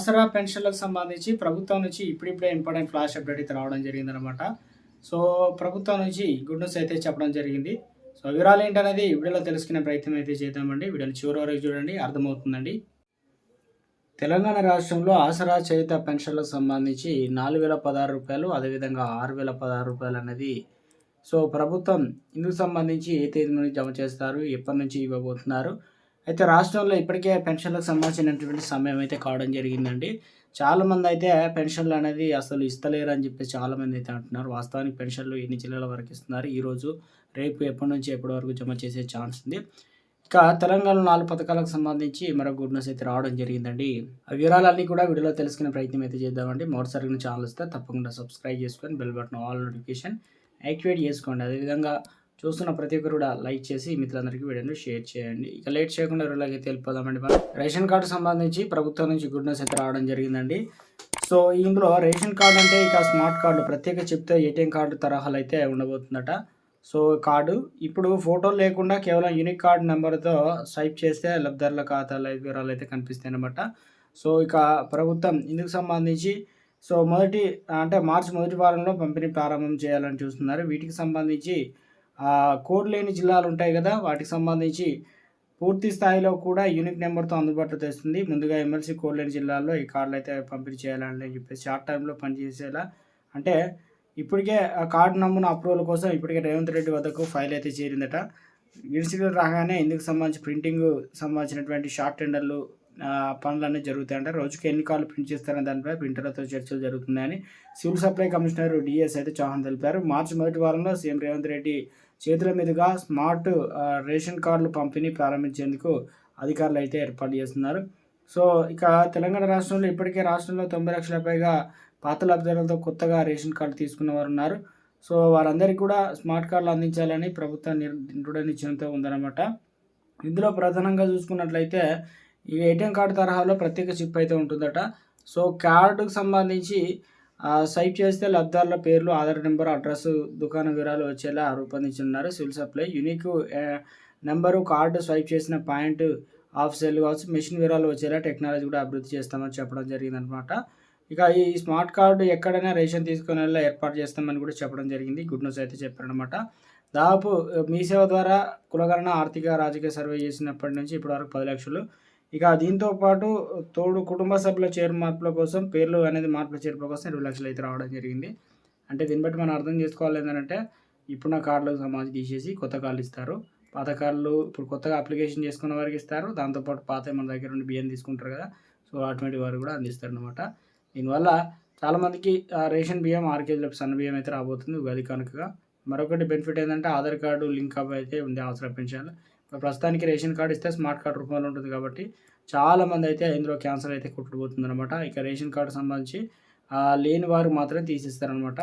ఆసరా పెన్షన్లకు సంబంధించి? ప్రభుత్వం నుంచి ఇప్పుడిప్పుడే ఇంపార్టెంట్ ఫ్లాష్ అప్డేట్ అయితే రావడం జరిగిందనమాట సో ప్రభుత్వం నుంచి గుడ్ న్యూస్ అయితే చెప్పడం జరిగింది. సో వివరాలు ఏంటనేది వీడియోలో తెలుసుకునే ప్రయత్నం అయితే చేద్దామండి. వీడియోని చివరి వరకు చూడండి అర్థమవుతుందండి. తెలంగాణ రాష్ట్రంలో ఆసరా చేయుత పెన్షన్లకు సంబంధించి నాలుగు వేల పదహారు రూపాయలు అదేవిధంగా ఆరు వేల పదహారు రూపాయలు అనేది సో ప్రభుత్వం ఇందుకు సంబంధించి ఏ తేదీ నుండి జమ చేస్తారు ఎప్పటి నుంచి ఇవ్వబోతున్నారు అయితే రాష్ట్రంలో ఇప్పటికే పెన్షన్లకు సంబంధించినటువంటి సమయం అయితే కావడం జరిగిందండి. చాలామంది అయితే పెన్షన్లు అనేది అసలు ఇస్తలేరు అని చెప్పి చాలామంది అయితే అంటున్నారు. వాస్తవానికి పెన్షన్లు ఎన్ని జిల్లాల వరకు ఇస్తున్నారు? ఈరోజు రేపు ఎప్పటి నుంచి ఎప్పటి వరకు జమ చేసే ఛాన్స్ ఉంది? ఇక తెలంగాణలో నాలుగు పథకాలకు సంబంధించి మరొక గుడ్ న్యూస్ అయితే రావడం జరిగిందండి. ఆ వివరాలన్నీ కూడా వీడియోలో తెలుసుకునే ప్రయత్నం అయితే చేద్దామండి. మొదటిసారి ఛానల్ వస్తే తప్పకుండా సబ్స్క్రైబ్ చేసుకొని bell button all notification activate చేసుకోండి. అదేవిధంగా చూస్తున్న ప్రతి ఒక్కరు కూడా లైక్ చేసి మిత్రులందరికీ వీడియోని షేర్ చేయండి. ఇక లేట్ చేయకుండా వీళ్ళకి తెలిపోదామండి మనం రేషన్ కార్డు సంబంధించి ప్రభుత్వం నుంచి గుడ్ న్యూస్ అయితే రావడం జరిగిందండి. సో ఇందులో రేషన్ కార్డు అంటే ఇక స్మార్ట్ కార్డు ప్రత్యేక చెప్తే ఏటీఎం కార్డు తరహాలు అయితే ఉండబోతుందట. సో కార్డు ఇప్పుడు ఫోటో లేకుండా కేవలం యూనిక్ కార్డు నెంబర్తో స్వైప్ చేస్తే లబ్ధిదారుల ఖాతాల వివరాలు అయితే కనిపిస్తాయి అనమాట సో ఇక ప్రభుత్వం ఇందుకు సంబంధించి సో మొదటి అంటే మార్చి మొదటి వారంలో పంపిణీ ప్రారంభం చేయాలని చూస్తున్నారు. వీటికి సంబంధించి కోడ్ లేని జిల్లాలు ఉంటాయి కదా వాటికి సంబంధించి పూర్తి స్థాయిలో కూడా యూనిక్ నెంబర్తో అందుబాటులో తెస్తుంది. ముందుగా ఎమ్మెల్సీ కోడ్ లేని జిల్లాల్లో ఈ కార్డులు అయితే పంపిణీ చేయాలని చెప్పేసి షార్ట్ టైంలో పనిచేసేలా అంటే ఇప్పటికే ఆ కార్డు నమూనా అప్రూవల్ కోసం ఇప్పటికే రేవంత్ రెడ్డి వద్దకు ఫైల్ అయితే చేరిందట. ఇన్సిడెంట్ రాగానే ఇందుకు సంబంధించి ప్రింటింగ్ సంబంధించినటువంటి షార్ట్ టెండర్లు పనులన్నీ జరుగుతాయంట. రోజుకి ఎన్ని కార్లు ప్రింట్ చేస్తారనే దానిపై ప్రింటర్లతో చర్చలు జరుగుతున్నాయని సివిల్ సప్లై కమిషనర్ డిఎస్ అయితే చౌహాన్ తెలిపారు. మార్చి మొదటి వారంలో సీఎం రేవంత్ రెడ్డి చేతుల మీదుగా స్మార్ట్ రేషన్ కార్డులు పంపిణీ ప్రారంభించేందుకు అధికారులు అయితే ఏర్పాటు చేస్తున్నారు. సో ఇక తెలంగాణ రాష్ట్రంలో ఇప్పటికే రాష్ట్రంలో తొంభై లక్షల పైగా పాత లబ్ధిదారులతో కొత్తగా రేషన్ కార్డు తీసుకున్న వారు ఉన్నారు. సో వారందరికీ కూడా స్మార్ట్ కార్డులు అందించాలని ప్రభుత్వం నిర్ నిశ్చయంతో ఉందన్నమాట. ఇందులో ప్రధానంగా చూసుకున్నట్లయితే ఈ ఏటీఎం కార్డు తరహాలో ప్రత్యేక చిప్ అయితే ఉంటుందట. సో కార్డుకు సంబంధించి సైట్ చేస్తే లబ్ధారుల పేర్లు ఆధార్ నెంబర్ అడ్రస్ దుకాణ వివరాలు వచ్చేలా రూపొందించున్నారు civil supply. Unique number card swipe చేసిన పాయింట్ ఆఫ్ సెల్ కావచ్చు మెషిన్ వివరాలు వచ్చేలా టెక్నాలజీ కూడా అభివృద్ధి చేస్తామని చెప్పడం జరిగిందనమాట ఇక ఈ స్మార్ట్ కార్డు ఎక్కడైనా రేషన్ తీసుకునే ఏర్పాటు చేస్తామని కూడా చెప్పడం జరిగింది. గుడ్ న్యూస్ అయితే చెప్పారనమాట దాదాపు మీ సేవ ద్వారా కులగణన ఆర్థిక రాజకీయ సర్వే చేసినప్పటి నుంచి ఇప్పటి వరకు పది లక్షలు ఇక దీంతో పాటు తోడు కుటుంబ సభ్యుల చేరు మార్పుల కోసం పేర్లు అనేది మార్పుల చేర్పుల కోసం ఇరవై లక్షలు అయితే రావడం జరిగింది. అంటే దీన్ని బట్టి మనం అర్థం చేసుకోవాలి ఏంటంటే ఇప్పుడున్న కార్డులకు సంబంధించి తీసేసి కొత్త కార్డులు ఇస్తారు. పాత కార్డులు ఇప్పుడు కొత్తగా అప్లికేషన్ చేసుకున్న వారికి ఇస్తారు. దాంతోపాటు పాత మన దగ్గర నుండి బియ్యం తీసుకుంటారు కదా సో అటువంటి వారు కూడా అందిస్తారు అనమాట దీనివల్ల చాలామందికి రేషన్ బియ్యం ఆరు కేజీల సన్న బియ్యం అయితే రాబోతుంది ఉగాది కనుకగా. మరొకటి బెనిఫిట్ ఏంటంటే ఆధార్ కార్డు లింక్ అప్ అయితే ఉంది అవసరం పెన్షన్. ప్రస్తుతానికి రేషన్ కార్డు ఇస్తే స్మార్ట్ కార్డు రూపంలో ఉంటుంది కాబట్టి చాలామంది అయితే ఇందులో క్యాన్సర్ అయితే కుట్టుకుపోతుంది అనమాట ఇక రేషన్ కార్డు సంబంధించి లేని వారు మాత్రమే తీసిస్తారనమాట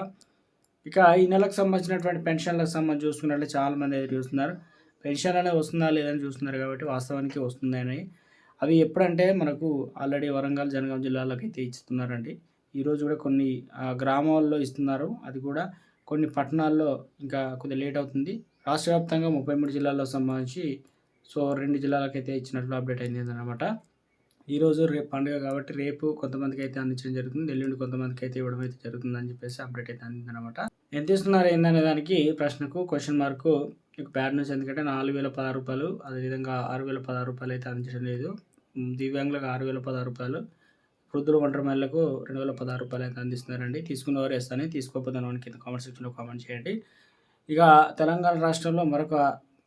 ఇక ఈ నెలకు సంబంధించినటువంటి పెన్షన్లకు సంబంధించి చూసుకున్నట్లయితే చాలామంది అయితే చూస్తున్నారు. పెన్షన్ అనేది వస్తుందా లేదని చూస్తున్నారు కాబట్టి వాస్తవానికి వస్తుందని అవి ఎప్పుడంటే మనకు ఆల్రెడీ వరంగల్ జనగాం జిల్లాలకు అయితే ఇస్తున్నారండి. ఈరోజు కూడా కొన్ని గ్రామాల్లో ఇస్తున్నారు. అది కూడా కొన్ని పట్టణాల్లో ఇంకా కొద్దిగా లేట్ అవుతుంది. రాష్ట్ర వ్యాప్తంగా ముప్పై మూడు జిల్లాల్లో సంబంధించి సో రెండు జిల్లాలకైతే ఇచ్చినట్లు అప్డేట్ అయింది అనమాట ఈరోజు రేపు పండుగ కాబట్టి రేపు కొంతమందికి అయితే అందించడం జరుగుతుంది. ఎల్లుండి కొంతమందికి అయితే ఇవ్వడం అయితే జరుగుతుందని చెప్పేసి అప్డేట్ అయితే అందింది అనమాట ఎంత ఇస్తున్నారు ఏందనే దానికి ప్రశ్నకు క్వశ్చన్ మార్కు మీకు బ్యాడ్ న్యూస్ ఎందుకంటే నాలుగు వేల పదహారు రూపాయలు అదేవిధంగా ఆరు వేల పదహారు రూపాయలు అయితే అందించడం లేదు. దివ్యాంగులకు ఆరు వేల పదహారు రూపాయలు వృద్ధులు ఒంటరి మహిళలకు రెండు వేల పదహారు రూపాయలు అయితే అందిస్తున్నారండి. తీసుకున్న వారు వేస్తానే తీసుకోకపోతే కింద కామెంట్ సెక్షన్లో కామెంట్ చేయండి. ఇక తెలంగాణ రాష్ట్రంలో మరొక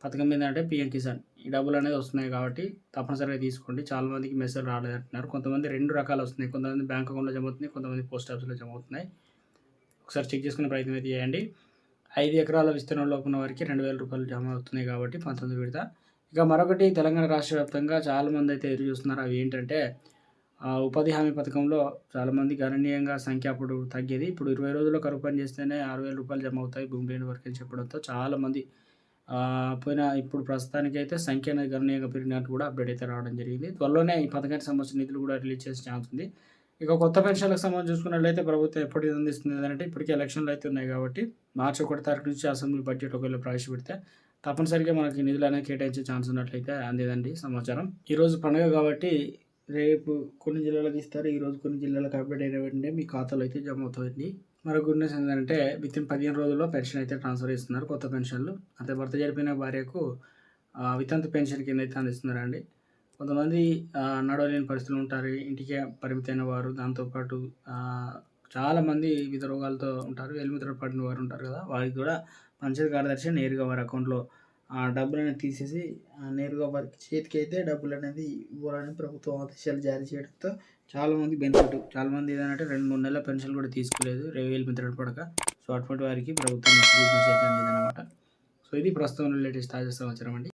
పథకం ఏంటంటే పిఎం కిసాన్. ఈ డబ్బులు అనేది వస్తున్నాయి కాబట్టి తప్పనిసరిగా తీసుకోండి. చాలా మందికి మెసేజ్ రాలేదు అంటున్నారు. కొంతమంది రెండు రకాలు వస్తున్నాయి. కొంతమంది బ్యాంక్ అకౌంట్లో జమ అవుతున్నాయి కొంతమంది పోస్ట్ ఆఫీస్లో జమ అవుతున్నాయి. ఒకసారి చెక్ చేసుకునే ప్రయత్నం అయితే చేయండి. ఐదు ఎకరాల విస్తీర్ణంలో ఉన్న వారికి రెండు వేల రూపాయలు జమ అవుతున్నాయి కాబట్టి పంతొమ్మిది విడత. ఇక మరొకటి తెలంగాణ రాష్ట్ర వ్యాప్తంగా చాలామంది అయితే ఎదురు చూస్తున్నారు. అవి ఏంటంటే ఉపాధి హామీ పథకంలో చాలామంది గణనీయంగా సంఖ్య అప్పుడు తగ్గేది. ఇప్పుడు ఇరవై రోజుల్లో కరువు పని చేస్తేనే ఆరు వేల రూపాయలు జమ అవుతాయి భూమి లేని వరకు అని చెప్పడంతో చాలామంది పోయిన ఇప్పుడు ప్రస్తుతానికి అయితే సంఖ్య అనేది గణనీయంగా పెరిగినట్టు కూడా అప్డేట్ అయితే రావడం జరిగింది. త్వరలోనే ఈ పథకానికి సంబంధించిన నిధులు కూడా రిలీజ్ చేసే ఛాన్స్ ఉంది. ఇక కొత్త పెన్షన్లకు సంబంధించి చూసుకున్నట్లయితే ప్రభుత్వం ఎప్పుడు అందిస్తుంది అంటే ఇప్పటికే ఎలక్షన్లు అయితే ఉన్నాయి కాబట్టి మార్చి ఒకటి తారీఖు నుంచి అసెంబ్లీ బడ్జెట్ ఒకవేళ ప్రవేశపెడితే తప్పనిసరిగా మనకి నిధులు అనేది కేటాయించే ఛాన్స్ ఉన్నట్లయితే అందేదండి సమాచారం. ఈరోజు పండుగ కాబట్టి రేపు కొన్ని జిల్లాలకు ఇస్తారు ఈరోజు కొన్ని జిల్లాలకు అప్డేట్ అయిన వెంటనే మీ ఖాతాలో అయితే జమ అవుతుంది మరో గుడ్ న్యూస్ ఏంటంటే విత్ ఇన్ పదిహేను రోజుల్లో పెన్షన్ అయితే ట్రాన్స్ఫర్ ఇస్తున్నారు కొత్త పెన్షన్లు. అంటే భర్త జరిపిన భార్యకు వితంత వితంతు పెన్షన్ కింద అయితే అందిస్తున్నారండి. కొంతమంది నడవలేని పరిస్థితులు ఉంటారు. ఇంటికే పరిమితమైన వారు దాంతోపాటు చాలామంది వివిధ రోగాలతో ఉంటారు. ఎలిమిత్ర పడిన వారు ఉంటారు కదా వారికి కూడా పంచాయతీ కార్యదర్శి నేరుగా వారి అకౌంట్లో ఆ డబ్బులను తీసేసి నేరుగా వారికి చేతికి అయితే డబ్బులు అనేది ఇవ్వాలని ప్రభుత్వం ఆదేశాలు జారీ చేయడంతో చాలామంది బెనిఫిట్ చాలామంది ఏదంటే రెండు మూడు నెలల పెన్షన్ కూడా తీసుకోలేదు రేవేలు మిత్రుడు పడక సో అటువంటి వారికి ప్రభుత్వం నుంచి అయితే సో ఇది ప్రస్తుతం లేటెస్ట్ తాజా సమాచారం అండి.